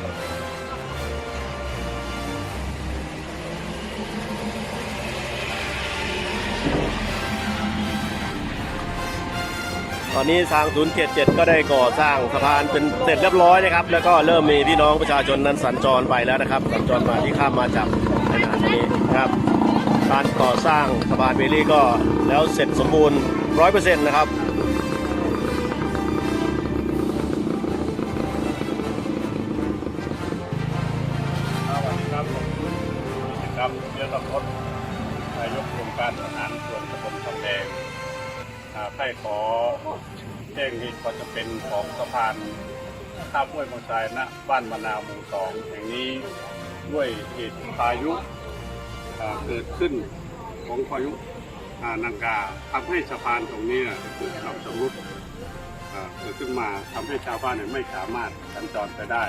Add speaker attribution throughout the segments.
Speaker 1: ตอนนี้ทาง 077 ก็ได้ก่อสร้างสะพานเป็นเสร็จเรียบร้อยนะครับ แล้วก็เริ่มมีพี่น้องประชาชนนั้นสัญจรไปแล้วนะครับ สัญจรมาที่ข้ามมาจากขนาดนี้นะครับการก่อสร้างสะพานเบลลี่ก็แล้วเสร็จสมบูรณ์ 100%นะครับ
Speaker 2: ครับผมครับเรือสัมพศนายกโครงการทหารส่วนตำบลสำแดงอ่าให้ขอแจ้งเหตุความจำเป็นของสะพานข้ามห้วยมอชายณบ้านมะนาวหมู่สองแห่งนี้ด้วยเหตุพายุเกิดขึ้นของพายุานังกาทำให้สะพานตรงนี้เกิดความชำรุดเกิดขึ้นมาทำให้ชาวบ้านไม่สามารถสัญจรไปได้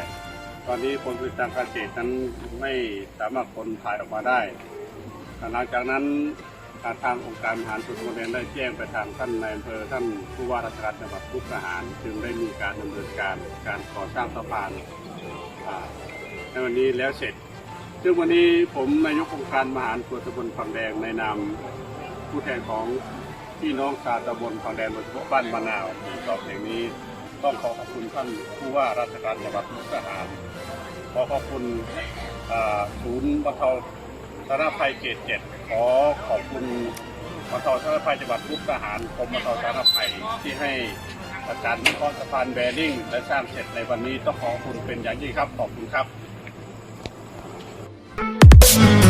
Speaker 2: ตอนนี้ผลผลิตทางการเกษตรนั้นไม่สามารถคนถ่ายออกมาได้หลังจากนั้นทางองค์การบริหารส่วนตำบลแดงได้แจ้งไปทางท่านนายอำเภอท่านผู้ว่าราชการจังหวัดมุกดาหาร จึงได้มีการดำเนินการการก่อสร้างสะพานในวันนี้แล้วเสร็จ ซึ่งวันนี้ผมนายกองค์การบริหารส่วนตำบลฝั่งแดงในนามผู้แทนของพี่น้องชาวตำบลฝั่งแดงโดยเฉพาะบ้านมะนาวหมู่สองแห่งนี้ ต้องขอขอบคุณท่านผู้ว่าราชการจังหวัดมุกดาหาร ขอขอบคุณศูนย์บรรเทาสาธารณภัยเขตเจ็ดขอขอบคุณบรรเทาสาธารณภัยจังหวัดมุกดาหารกรมบรรเทาสาธารณภัยที่ให้ประการวิเคราะห์สะพานแบริ่งและสร้างเสร็จในวันนี้ต้องขอขอบคุณเป็นอย่างยิ่งครับ ขอบคุณครับ